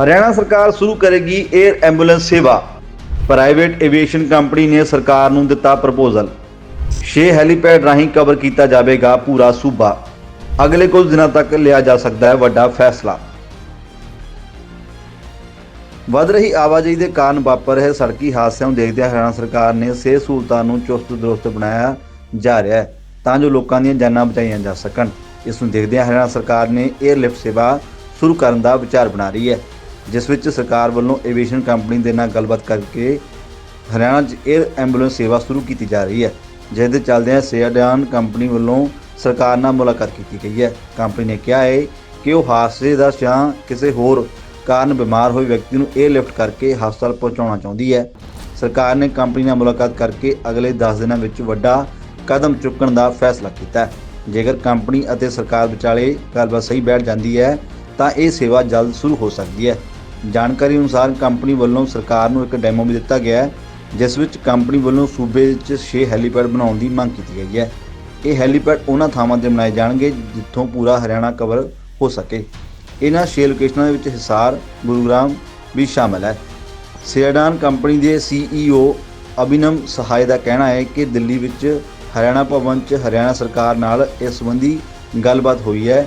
ਹਰਿਆਣਾ ਸਰਕਾਰ ਸ਼ੁਰੂ ਕਰੇਗੀ 에ਅਰ ਐਂਬੂਲੈਂਸ ਸੇਵਾ। ਪ੍ਰਾਈਵੇਟ ਐਵੀਏਸ਼ਨ ਕੰਪਨੀ ਨੇ ਸਰਕਾਰ ਨੂੰ ਦਿੱਤਾ ਪ੍ਰਪੋਜ਼ਲ 6 ਹੈਲੀਪੈਡ ਰਾਹੀਂ ਕਵਰ ਕੀਤਾ ਜਾਵੇਗਾ ਪੂਰਾ ਸੂਬਾ। ਅਗਲੇ ਕੁਝ ਦਿਨਾਂ ਤੱਕ ਲਿਆ ਜਾ ਸਕਦਾ ਹੈ ਵੱਡਾ ਫੈਸਲਾ। ਵੱਧ ਰਹੀ ਆਵਾਜਾਈ ਦੇ ਕਾਰਨ ਵਾਪਰ ਰਹੇ ਸੜਕੀ ਹਾਦਸਿਆਂ ਨੂੰ ਦੇਖਦਿਆਂ ਹਰਿਆਣਾ ਸਰਕਾਰ ਨੇ ਸਿਹਤ ਸਹੂਲਤਾਂ ਨੂੰ ਚੁਸਤ ਦਰੁਸਤ ਬਣਾਇਆ ਜਾ ਰਿਹਾ ਹੈ ਤਾਂ ਜੋ ਲੋਕਾਂ ਦੀਆਂ ਜਾਨਾਂ ਬਚਾਈਆਂ ਜਾ ਸਕਣ। ਇਸ ਨੂੰ ਦੇਖਦਿਆਂ ਹਰਿਆਣਾ ਸਰਕਾਰ ਨੇ 에ਅਰਲਿਫਟ ਸੇਵਾ ਸ਼ੁਰੂ ਕਰਨ ਦਾ ਵਿਚਾਰ ਬਣਾ ਰਹੀ ਹੈ। ਜਿਸ ਵਿੱਚ ਸਰਕਾਰ ਵੱਲੋਂ ਐਵੀਏਸ਼ਨ ਕੰਪਨੀ ਦੇ ਨਾਲ ਗੱਲਬਾਤ ਕਰਕੇ ਹਰਿਆਣਾ 'ਚ 에ਅਰ ਐਂਬੂਲੈਂਸ ਸੇਵਾ ਸ਼ੁਰੂ ਕੀਤੀ ਜਾ ਰਹੀ ਹੈ ਜਿਸ ਦੇ ਚੱਲਦਿਆਂ ਸੇਡਾਨ ਕੰਪਨੀ ਵੱਲੋਂ ਸਰਕਾਰ ਨਾਲ ਮੁਲਾਕਾਤ ਕੀਤੀ ਗਈ ਹੈ। ਕੰਪਨੀ ਨੇ ਕਿਹਾ ਹੈ ਕਿ ਉਹ ਹਾਦਸੇ ਦਾ ਜਾਂ ਕਿਸੇ ਹੋਰ ਕਾਰਨ ਬਿਮਾਰ ਹੋਏ ਵਿਅਕਤੀ ਨੂੰ 에ਅਰਲਿਫਟ ਕਰਕੇ ਹਸਪਤਾਲ ਪਹੁੰਚਾਉਣਾ ਚਾਹੁੰਦੀ ਹੈ। ਸਰਕਾਰ ਨੇ ਕੰਪਨੀ ਨਾਲ ਮੁਲਾਕਾਤ ਕਰਕੇ ਅਗਲੇ 10 ਦਿਨਾਂ ਵਿੱਚ ਵੱਡਾ ਕਦਮ ਚੁੱਕਣ ਦਾ ਫੈਸਲਾ ਕੀਤਾ ਹੈ। ਜੇਕਰ ਕੰਪਨੀ ਅਤੇ ਸਰਕਾਰ ਵਿਚਾਲੇ ਗੱਲਬਾਤ ਸਹੀ ਬੈਠ ਜਾਂਦੀ ਹੈ, ਤਾਂ ਇਹ ਸੇਵਾ ਜਲਦ ਸ਼ੁਰੂ ਹੋ ਸਕਦੀ ਹੈ। ਜਾਣਕਾਰੀ ਅਨੁਸਾਰ ਕੰਪਨੀ ਵੱਲੋਂ ਸਰਕਾਰ ਨੂੰ ਇੱਕ ਡੈਮੋ ਵੀ ਦਿੱਤਾ ਗਿਆ ਹੈ, ਜਿਸ ਵਿੱਚ ਕੰਪਨੀ ਵੱਲੋਂ ਸੂਬੇ ਵਿੱਚ 6 ਹੈਲੀਪੈਡ ਬਣਾਉਣ ਦੀ ਮੰਗ ਕੀਤੀ ਗਈ ਹੈ। ਇਹ ਹੈਲੀਪੈਡ ਉਹਨਾਂ ਥਾਵਾਂ ਤੇ ਬਣਾਏ ਜਾਣਗੇ ਜਿੱਥੋਂ ਪੂਰਾ ਹਰਿਆਣਾ ਕਵਰ ਹੋ ਸਕੇ। ਇਹਨਾਂ 6 ਲੋਕੇਸ਼ਨਾਂ ਦੇ ਵਿੱਚ ਹਿਸਾਰ, ਗੁਰੂਗ੍ਰਾਮ ਵੀ ਸ਼ਾਮਲ ਹੈ। ਸੇਡਾਨ ਕੰਪਨੀ ਦੇ ਸੀਈਓ ਅਭਿਨਮ ਸਹਾਇ ਦਾ ਕਹਿਣਾ ਹੈ ਕਿ ਦਿੱਲੀ ਵਿੱਚ ਹਰਿਆਣਾ ਭਵਨ 'ਚ ਹਰਿਆਣਾ ਸਰਕਾਰ ਨਾਲ ਇਸ ਸੰਬੰਧੀ ਗੱਲਬਾਤ ਹੋਈ ਹੈ।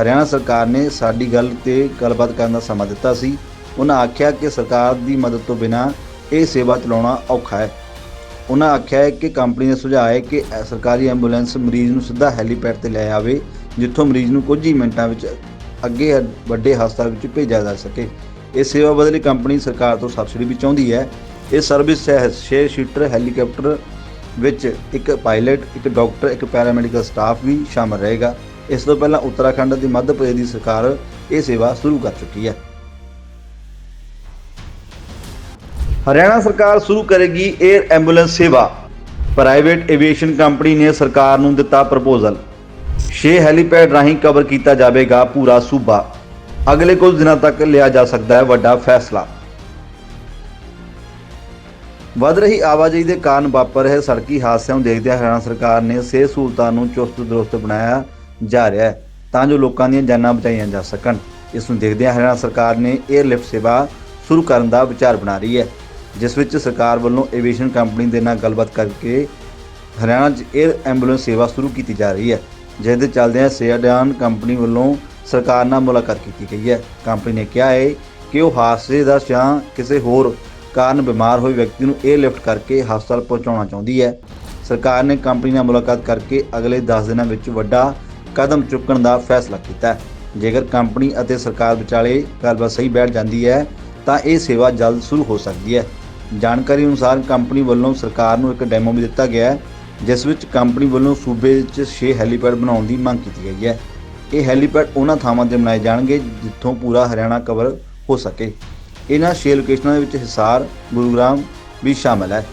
ਹਰਿਆਣਾ ਸਰਕਾਰ ਨੇ ਸਾਡੀ ਗੱਲ ਤੇ ਗੱਲਬਾਤ ਕਰਨ ਦਾ ਸਮਾਂ ਦਿੱਤਾ ਸੀ। ਉਹਨਾਂ ਆਖਿਆ ਕਿ ਸਰਕਾਰ ਦੀ ਮਦਦ ਤੋਂ ਬਿਨਾਂ ਇਹ ਸੇਵਾ ਚਲਾਉਣਾ ਔਖਾ ਹੈ। ਉਹਨਾਂ ਆਖਿਆ ਹੈ ਕਿ ਕੰਪਨੀ ਨੇ ਸੁਝਾਅ ਹੈ ਕਿ ਸਰਕਾਰੀ ਐਂਬੂਲੈਂਸ ਮਰੀਜ਼ ਨੂੰ ਸਿੱਧਾ ਹੈਲੀਪੈਡ ਤੇ ਲੈ ਆਵੇ, ਜਿੱਥੋਂ ਮਰੀਜ਼ ਨੂੰ ਕੁਝ ਹੀ ਮਿੰਟਾਂ ਵਿੱਚ ਅੱਗੇ ਵੱਡੇ ਹਸਪਤਾਲ ਵਿੱਚ ਭੇਜਿਆ ਜਾ ਸਕੇ। ਇਹ ਸੇਵਾ ਬਦਲੀ ਕੰਪਨੀ ਸਰਕਾਰ ਤੋਂ ਸਬਸਿਡੀ ਵੀ ਚਾਹੁੰਦੀ ਹੈ। ਇਹ ਸਰਵਿਸ 6 ਸੀਟਰ, ਹੈਲੀਕਾਪਟਰ ਵਿੱਚ ਇੱਕ ਪਾਇਲਟ, ਇੱਕ ਡਾਕਟਰ, ਇੱਕ ਪੈਰਾਮੈਡੀਕਲ ਸਟਾਫ ਵੀ ਸ਼ਾਮਲ ਰਹੇਗਾ। ਇਸ ਤੋਂ ਪਹਿਲਾਂ ਉੱਤਰਾਖੰਡ ਅਤੇ ਮੱਧ ਪ੍ਰਦੇਸ਼ ਦੀ ਸਰਕਾਰ ਇਹ ਸੇਵਾ ਸ਼ੁਰੂ ਕਰ ਚੁੱਕੀ ਹੈ। ਹਰਿਆਣਾ ਸਰਕਾਰ ਸ਼ੁਰੂ ਕਰੇਗੀ 에ਅਰ ਐਂਬੂਲੈਂਸ ਸੇਵਾ। ਪ੍ਰਾਈਵੇਟ ਐਵੀਏਸ਼ਨ ਕੰਪਨੀ ਨੇ ਸਰਕਾਰ ਨੂੰ ਦਿੱਤਾ ਪ੍ਰਪੋਜ਼ਲ 6 ਹੈਲੀਪੈਡ ਰਾਹੀਂ ਕਵਰ ਕੀਤਾ ਜਾਵੇਗਾ ਪੂਰਾ ਸੂਬਾ। ਅਗਲੇ ਕੁਝ ਦਿਨਾਂ ਤੱਕ ਲਿਆ ਜਾ ਸਕਦਾ ਹੈ ਵੱਡਾ ਫੈਸਲਾ। ਵੱਧ ਰਹੀ ਆਵਾਜਾਈ ਦੇ ਕਾਰਨ ਵਾਪਰ ਰਹੇ ਸੜਕੀ ਹਾਦਸਿਆਂ ਨੂੰ ਦੇਖਦਿਆਂ ਹਰਿਆਣਾ ਸਰਕਾਰ ਨੇ ਸਿਹਤ ਸਹੂਲਤਾਂ ਨੂੰ ਚੁਸਤ ਦਰੁਸਤ ਬਣਾਇਆ। ਜਾ ਰਿਹਾ ਹੈ, ਤਾਂ ਜੋ ਲੋਕਾਂ ਦੀਆਂ ਜਾਨਾਂ ਬਚਾਈਆਂ ਜਾ ਸਕਣ। ਇਸ ਨੂੰ ਦੇਖਦਿਆਂ ਹਰਿਆਣਾ ਸਰਕਾਰ ਨੇ 에ਅਰਲਿਫਟ ਸੇਵਾ ਸ਼ੁਰੂ ਕਰਨ ਦਾ ਵਿਚਾਰ ਬਣਾ ਰਹੀ ਹੈ, ਜਿਸ ਵਿੱਚ ਸਰਕਾਰ ਵੱਲੋਂ ਐਵੀਏਸ਼ਨ ਕੰਪਨੀ ਦੇ ਨਾਲ ਗੱਲਬਾਤ ਕਰਕੇ ਹਰਿਆਣਾ 'ਚ 에ਅਰ ਐਂਬੂਲੈਂਸ ਸੇਵਾ ਸ਼ੁਰੂ ਕੀਤੀ ਜਾ ਰਹੀ ਹੈ ਜਿਸ ਦੇ ਚੱਲਦਿਆਂ ਸਿਆਡਾਨ ਕੰਪਨੀ ਵੱਲੋਂ ਸਰਕਾਰ ਨਾਲ ਮੁਲਾਕਾਤ ਕੀਤੀ ਗਈ ਹੈ। ਕੰਪਨੀ ਨੇ ਕਿਹਾ ਹੈ ਕਿ ਉਹ ਹਾਦਸੇ ਦਾ ਜਾਂ ਕਿਸੇ ਹੋਰ ਕਾਰਨ ਬਿਮਾਰ ਹੋਏ ਵਿਅਕਤੀ ਨੂੰ 에ਅਰਲਿਫਟ ਕਰਕੇ ਹਸਪਤਾਲ ਪਹੁੰਚਾਉਣਾ ਚਾਹੁੰਦੀ ਹੈ। ਸਰਕਾਰ ਨੇ ਕੰਪਨੀ ਨਾਲ ਮੁਲਾਕਾਤ ਕਰਕੇ ਅਗਲੇ 10 ਦਿਨਾਂ ਵਿੱਚ ਵੱਡਾ ਕਦਮ ਚੁੱਕਣ ਦਾ ਫੈਸਲਾ ਕੀਤਾ ਹੈ। ਜੇਕਰ ਕੰਪਨੀ ਅਤੇ ਸਰਕਾਰ ਵਿਚਾਲੇ ਗੱਲਬਾਤ ਸਹੀ ਬੈਠ ਜਾਂਦੀ ਹੈ, ਤਾਂ ਇਹ ਸੇਵਾ ਜਲਦ ਸ਼ੁਰੂ ਹੋ ਸਕਦੀ ਹੈ। ਜਾਣਕਾਰੀ ਅਨੁਸਾਰ ਕੰਪਨੀ ਵੱਲੋਂ ਸਰਕਾਰ ਨੂੰ ਇੱਕ ਡੈਮੋ ਵੀ ਦਿੱਤਾ ਗਿਆ ਹੈ, ਜਿਸ ਵਿੱਚ ਕੰਪਨੀ ਵੱਲੋਂ ਸੂਬੇ ਵਿੱਚ 6 ਹੈਲੀਪੈਡ ਬਣਾਉਣ ਦੀ ਮੰਗ ਕੀਤੀ ਗਈ ਹੈ। ਇਹ ਹੈਲੀਪੈਡ ਉਹਨਾਂ ਥਾਵਾਂ ਤੇ ਬਣਾਏ ਜਾਣਗੇ ਜਿੱਥੋਂ ਪੂਰਾ ਹਰਿਆਣਾ ਕਵਰ ਹੋ ਸਕੇ। ਇਹਨਾਂ 6 ਲੋਕੇਸ਼ਨਾਂ ਦੇ ਵਿੱਚ ਹਿਸਾਰ, ਗੁਰੂਗ੍ਰਾਮ ਵੀ ਸ਼ਾਮਲ ਹੈ।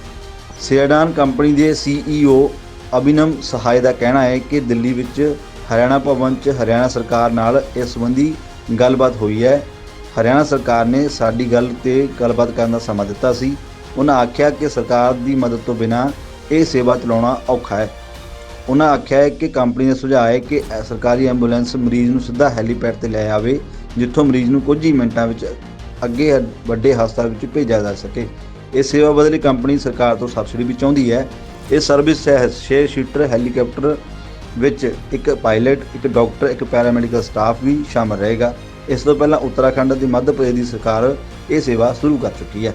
ਸੇਡਾਨ ਕੰਪਨੀ ਦੇ ਸੀਈਓ ਅਭਿਨਮ ਸਹਾਇ ਦਾ ਕਹਿਣਾ ਹੈ ਕਿ ਦਿੱਲੀ ਵਿੱਚ ਹਰਿਆਣਾ ਭਵਨ 'ਚ ਹਰਿਆਣਾ ਸਰਕਾਰ ਨਾਲ ਇਸ ਸੰਬੰਧੀ ਗੱਲਬਾਤ ਹੋਈ ਹੈ। ਹਰਿਆਣਾ ਸਰਕਾਰ ਨੇ ਸਾਡੀ ਗੱਲ ਤੇ ਗੱਲਬਾਤ ਕਰਨ ਦਾ ਸਮਾਂ ਦਿੱਤਾ ਸੀ। ਉਹਨਾਂ ਆਖਿਆ ਕਿ ਸਰਕਾਰ ਦੀ ਮਦਦ ਤੋਂ ਬਿਨਾਂ ਇਹ ਸੇਵਾ ਚਲਾਉਣਾ ਔਖਾ ਹੈ। ਉਹਨਾਂ ਆਖਿਆ ਹੈ ਕਿ ਕੰਪਨੀ ਨੇ ਸੁਝਾਅ ਹੈ ਕਿ ਸਰਕਾਰੀ ਐਂਬੂਲੈਂਸ ਮਰੀਜ਼ ਨੂੰ ਸਿੱਧਾ ਹੈਲੀਪੈਡ ਤੇ ਲੈ ਆਵੇ, ਜਿੱਥੋਂ ਮਰੀਜ਼ ਨੂੰ ਕੁਝ ਹੀ ਮਿੰਟਾਂ ਵਿੱਚ ਅੱਗੇ ਵੱਡੇ ਹਸਪਤਾਲ ਵਿੱਚ ਭੇਜਿਆ ਜਾ ਸਕੇ। ਇਹ ਸੇਵਾ ਬਦਲੀ ਕੰਪਨੀ ਸਰਕਾਰ ਤੋਂ ਸਬਸਿਡੀ ਵੀ ਚਾਹੁੰਦੀ ਹੈ। ਇਹ ਸਰਵਿਸ 6 ਸੀਟਰ, ਹੈਲੀਕਾਪਟਰ ਵਿੱਚ ਇੱਕ ਪਾਇਲਟ ਇੱਕ ਡਾਕਟਰ ਇੱਕ ਪੈਰਾਮੈਡੀਕਲ ਸਟਾਫ ਵੀ ਸ਼ਾਮਲ ਰਹੇਗਾ। ਇਸ ਤੋਂ ਪਹਿਲਾਂ ਉੱਤਰਾਖੰਡ ਅਤੇ ਮੱਧ ਪ੍ਰਦੇਸ਼ ਦੀ ਸਰਕਾਰ ਇਹ ਸੇਵਾ ਸ਼ੁਰੂ ਕਰ ਚੁੱਕੀ ਹੈ।